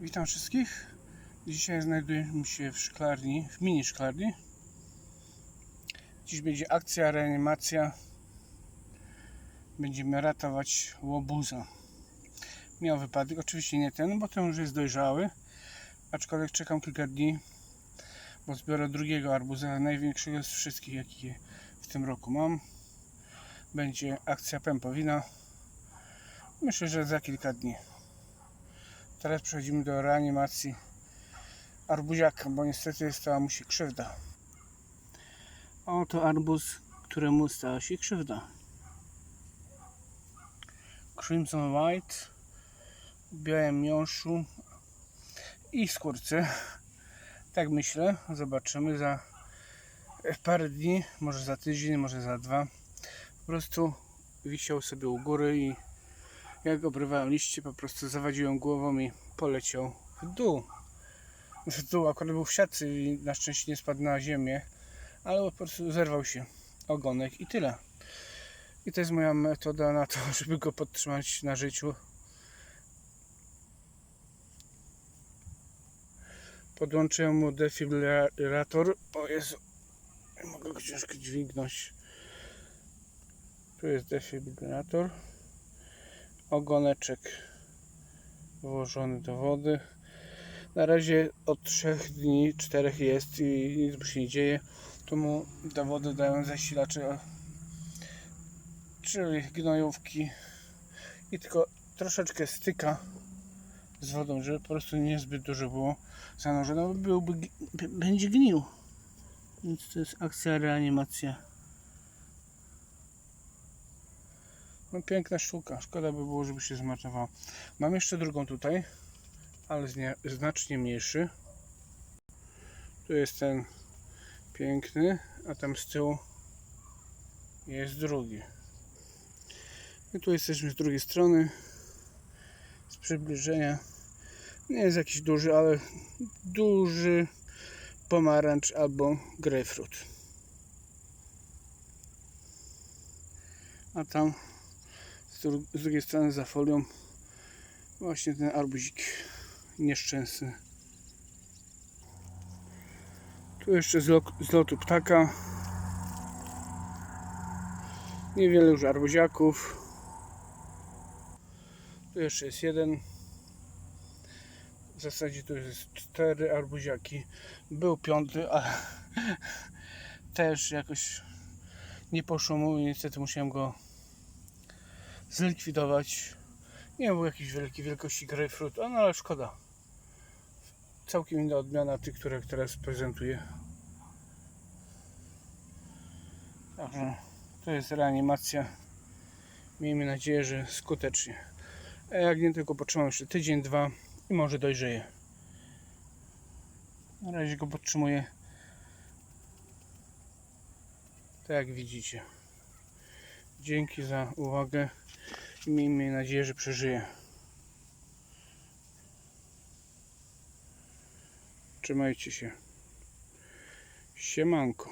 Witam wszystkich. Dzisiaj znajdujemy się w szklarni, w mini szklarni. Dziś będzie akcja, reanimacja. Będziemy ratować łobuza. Miał wypadek, oczywiście nie ten, bo ten już jest dojrzały. Aczkolwiek czekam kilka dni, bo zbiorę drugiego arbuza, największego z wszystkich, jakie w tym roku mam. Będzie akcja pępowina. Myślę, że za kilka dni. Teraz przechodzimy do reanimacji arbuziaka, bo niestety stała mu się krzywda. Oto arbuz, któremu stała się krzywda. Crimson White w białym miąższu i skórce. Tak myślę. Zobaczymy za parę dni, może za tydzień, może za dwa. Po prostu wisiał sobie u góry i jak obrywałem liście, po prostu zawadziłem głową i poleciał w dół. W dół akurat był w siatce i na szczęście nie spadł na ziemię, ale po prostu zerwał się ogonek i tyle. I to jest moja metoda na to, żeby go podtrzymać na życiu. Podłączyłem mu defibrylator. O Jezu, mogę go ciężko dźwignąć. Tu jest defibrylator ogoneczek włożony do wody. Na razie od 3 dni, 4 jest i nic mu się nie dzieje. Tu mu do wody dają zasilacze, czyli gnojówki i tylko troszeczkę styka z wodą, żeby po prostu niezbyt dużo było zanurzone, byłby, będzie gnił. Więc to jest akcja reanimacja. No piękna sztuka. Szkoda by było, żeby się zmarnowało. Mam jeszcze drugą tutaj, ale znacznie mniejszy. Tu jest ten piękny, a tam z tyłu jest drugi. I tu jesteśmy z drugiej strony. Z przybliżenia. Nie jest jakiś duży, ale duży pomarańcz albo grejpfrut. A tam z dru- z drugiej strony za folią właśnie ten arbuzik nieszczęsny. Tu jeszcze z lotu ptaka. Niewiele już arbuziaków. Tu jeszcze jest jeden. W zasadzie tu jest cztery arbuziaki. Był piąty, ale też jakoś nie poszło mu i niestety musiałem go zlikwidować. Nie był jakiś wielki wielkości grejpfrut, no ale szkoda. Całkiem inna odmiana tych, które teraz prezentuję. Także to jest reanimacja. Miejmy nadzieję, że skutecznie. A jak nie, tylko potrzymam jeszcze tydzień, dwa i może dojrzeje. Na razie go podtrzymuję tak jak widzicie. Dzięki za uwagę i miejmy nadzieję, że przeżyje. Trzymajcie się. Siemanko.